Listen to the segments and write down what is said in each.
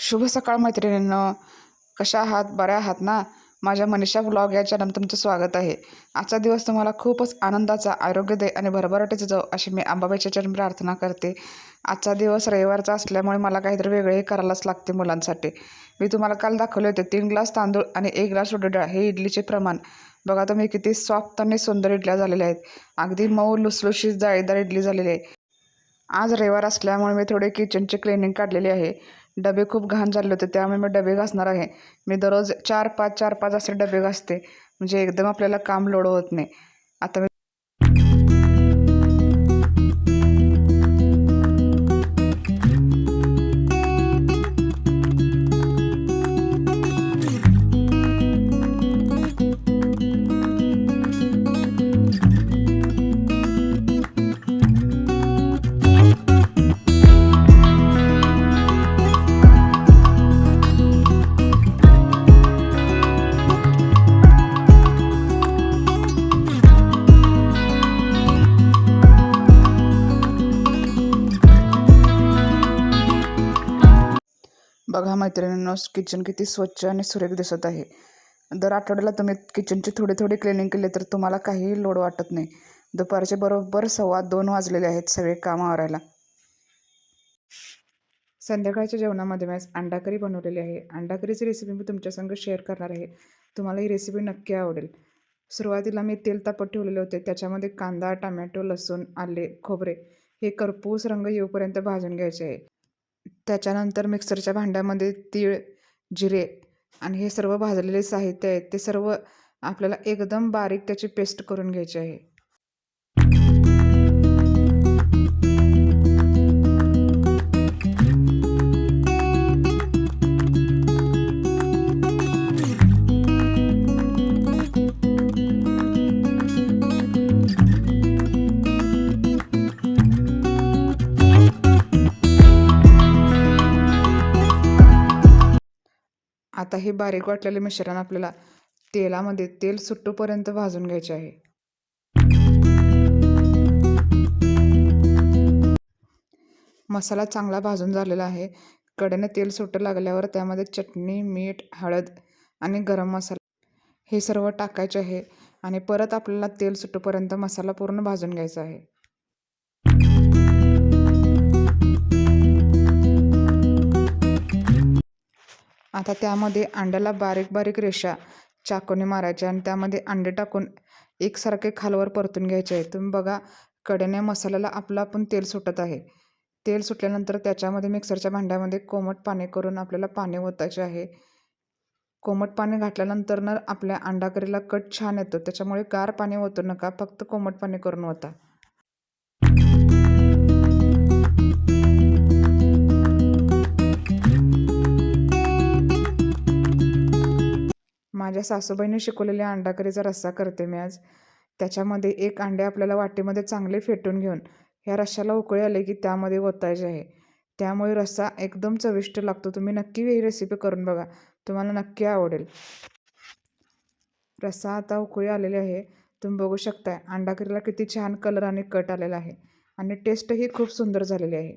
शुभ सकाळ मैत्रिणींनो. कशा आहात? बऱ्या आहात ना? माझ्या मनीषा ब्लॉग या चॅनल तुमचं स्वागत आहे. आजचा दिवस तुम्हाला खूपच आनंदाचा आरोग्यदायी आणि भरभराटीचा जाऊ अशी मी अंबाबाईच्या चरण प्रार्थना करते. आजचा दिवस रविवारचा असल्यामुळे मला काहीतरी वेगळे करायलाच लागते मुलांसाठी. मी तुम्हाला काल दाखवले होते तीन ग्लास तांदूळ आणि एक ग्लास उडीद डाळ. हे इडलीचे प्रमाण. बघा तुम्ही किती सॉफ्ट आणि सुंदर इडल्या झालेल्या आहेत. अगदी मऊ लुसलुशीत जाळीदार इडली झालेली आहे. आज रविवार असल्यामुळे मी थोडे किचनची क्लिनिंग काढलेली आहे. डबे खूप घाण झाले होते त्यामुळे मी डबे घासणार आहे. मी दररोज चार पाच चार पाच असे डबे घासते. म्हणजे एकदम आपल्याला काम लोड होत नाही. आता मी बघा मैत्रिणींनो किचन किती स्वच्छ आणि सुरेख दिसत आहे. दर आठवड्याला तुम्ही किचनची थोडी थोडी क्लिनिंग केली तर तुम्हाला काहीही लोड वाटत नाही. दुपारचे बरोबर सव्वा दोन वाजलेले आहेत सगळे काम आवरायला. संध्याकाळच्या जेवणामध्ये मी अंडाकरी बनवलेली आहे. अंडाकरीची रेसिपी मी तुमच्यासंग शेअर करणार आहे. तुम्हाला ही रेसिपी नक्की आवडेल. सुरुवातीला मी तेल तापत ठेवलेले होते. त्याच्यामध्ये कांदा टमॅटो लसूण आले खोबरे हे करपूस रंग येऊपर्यंत भाजून घ्यायचे आहे. त्याच्यानंतर मिक्सरच्या भांड्यामध्ये तीळ जिरे आणि हे सर्व भाजलेले साहित्य आहे ते सर्व आपल्याला एकदम बारीक त्याची पेस्ट करून घ्यायची आहे. आता हे बारीक वाटलेले मिश्रण आपल्याला तेलामध्ये तेल सुट्टूपर्यंत भाजून घ्यायचे आहे. मसाला चांगला भाजून झालेला आहे. कडेने तेल सुटू लागल्यावर त्यामध्ये चटणी मीठ हळद आणि गरम मसाला हे सर्व टाकायचे आहे आणि परत आपल्याला तेल सुटूपर्यंत मसाला पूर्ण भाजून घ्यायचा आहे. आता त्यामध्ये अंड्याला बारीक बारीक रेषा चाकूने मारायच्या आणि त्यामध्ये अंडे टाकून एकसारखे खालवर परतून घ्यायचे आहे तुम्ही बघा कडेने मसाल्याला आपलं आपण तेल सुटत आहे. तेल सुटल्यानंतर त्याच्यामध्ये मिक्सरच्या भांड्यामध्ये कोमट पाणी करून आपल्याला पाणी ओतायचे आहे. कोमट पाणी घातल्यानंतर ना आपल्या अंडाकरीला कट छान येतो. त्याच्यामुळे गार पाणी ओतू नका फक्त कोमट पाणी करून ओता. माझ्या सासूबाईने शिकवलेल्या अंडाकरीचा रस्सा करते मी आज. त्याच्यामध्ये एक अंडे आपल्याला वाटीमध्ये चांगले फेटून घेऊन ह्या रश्श्याला उकळी आले की त्यामध्ये ओतायचे आहे. त्यामुळे रस्सा एकदम चविष्ट लागतो. तुम्ही नक्की ही रेसिपी करून बघा. तुम्हाला नक्की आवडेल. रस्सा आता उकळी आलेली आहे. तुम्ही बघू शकताय अंडाकरीला किती छान कलर आणि कट आलेला आहे आणि टेस्टही खूप सुंदर झालेली आहे.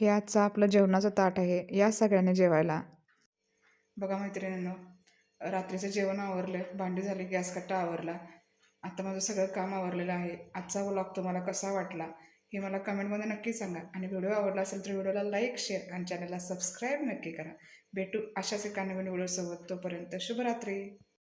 हे आजचं आपलं जेवणाचं ताट आहे. या सगळ्यांनी जेवायला. बघा मैत्रिणींनो रात्रीचं जेवण आवरलं भांडी झाली गॅस कट्टा आवरला. आता माझं सगळं काम आवरलेलं आहे. आजचा व्लॉग तुम्हाला कसा वाटला हे मला कमेंटमध्ये नक्की सांगा. आणि व्हिडिओ आवडला असेल तर व्हिडिओला लाईक शेअर आणि चॅनलला सबस्क्राईब नक्की करा. भेटू अशाच एका नवीन व्हिडिओसोबत तोपर्यंत शुभरात्री.